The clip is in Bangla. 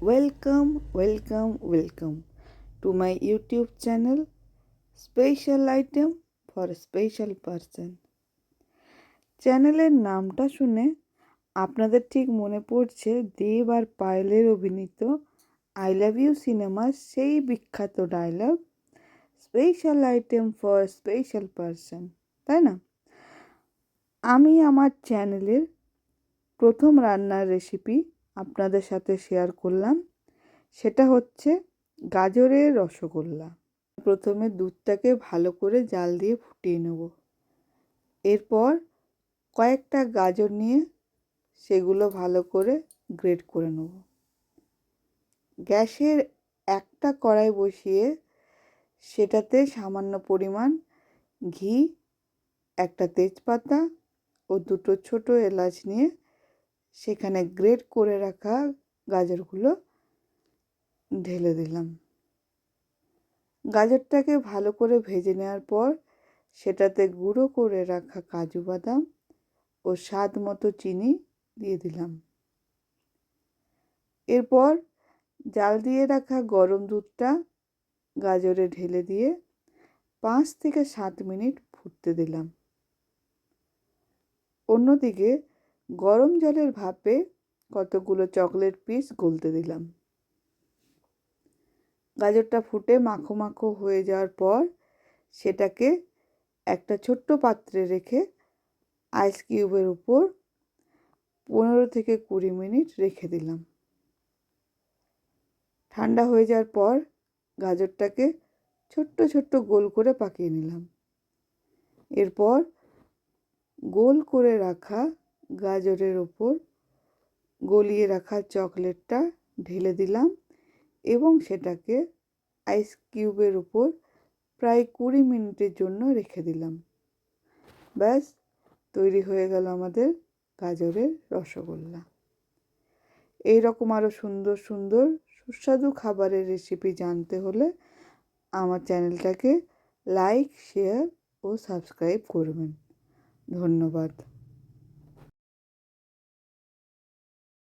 Welcome, welcome to my YouTube channel Special Item for a Special Person. চ্যানেলের নামটা শুনে আপনাদের ঠিক মনে পড়ছে দেব আর পায়েলের অভিনীত আই লাভ ইউ সিনেমার সেই বিখ্যাত dialogue special item for special person তাই না আমি আমার চ্যানেলের প্রথম রান্নার রেসিপি আপনাদের সাথে শেয়ার করলাম। সেটা হচ্ছে গাজরের রসগোল্লা। প্রথমে দুধটাকে ভালো করে জাল দিয়ে ফুটিয়ে নেব। এরপর কয়েকটা গাজর নিয়ে সেগুলো ভালো করে গ্রেট করে নেব। গ্যাসের একটা কড়াই বসিয়ে সেটাতে সামান্য পরিমাণ ঘি, একটা তেজপাতা ও দুটো ছোট এলাচ নিয়ে সেখানে গ্রেট করে রাখা গাজরগুলো ঢেলে দিলাম। গাজরটাকে ভালো করে ভেজে নেওয়ার পর সেটাতে গুঁড়ো করে রাখা কাজু বাদাম ও স্বাদ মতো চিনি দিয়ে দিলাম। এরপর জাল দিয়ে রাখা গরম দুধটা গাজরে ঢেলে দিয়ে পাঁচ থেকে সাত মিনিট ফুটতে দিলাম। অন্যদিকে গরম জলের ভাপে কতগুলো চকলেট পিস গলতে দিলাম। গাজরটা ফুটে মাখো মাখো হয়ে যাওয়ার পর সেটাকে একটা ছোট্ট পাত্রে রেখে আইস কিউবের উপর পনেরো থেকে কুড়ি মিনিট রেখে দিলাম। ঠান্ডা হয়ে যাওয়ার পর গাজরটাকে ছোট্ট ছোট্ট গোল করে পাকিয়ে নিলাম। এরপর গোল করে রাখা গাজরের ওপর গলিয়ে রাখা চকলেটটা ঢেলে দিলাম এবং সেটাকে আইস কিউবের উপর প্রায় কুড়ি মিনিটের জন্য রেখে দিলাম। ব্যাস, তৈরি হয়ে গেল আমাদের গাজরের রসগোল্লা। এই রকম আরও সুন্দর সুন্দর, সুস্বাদু খাবারের রেসিপি জানতে হলে আমার চ্যানেলটাকে লাইক শেয়ার ও সাবস্ক্রাইব করবেন। ধন্যবাদ।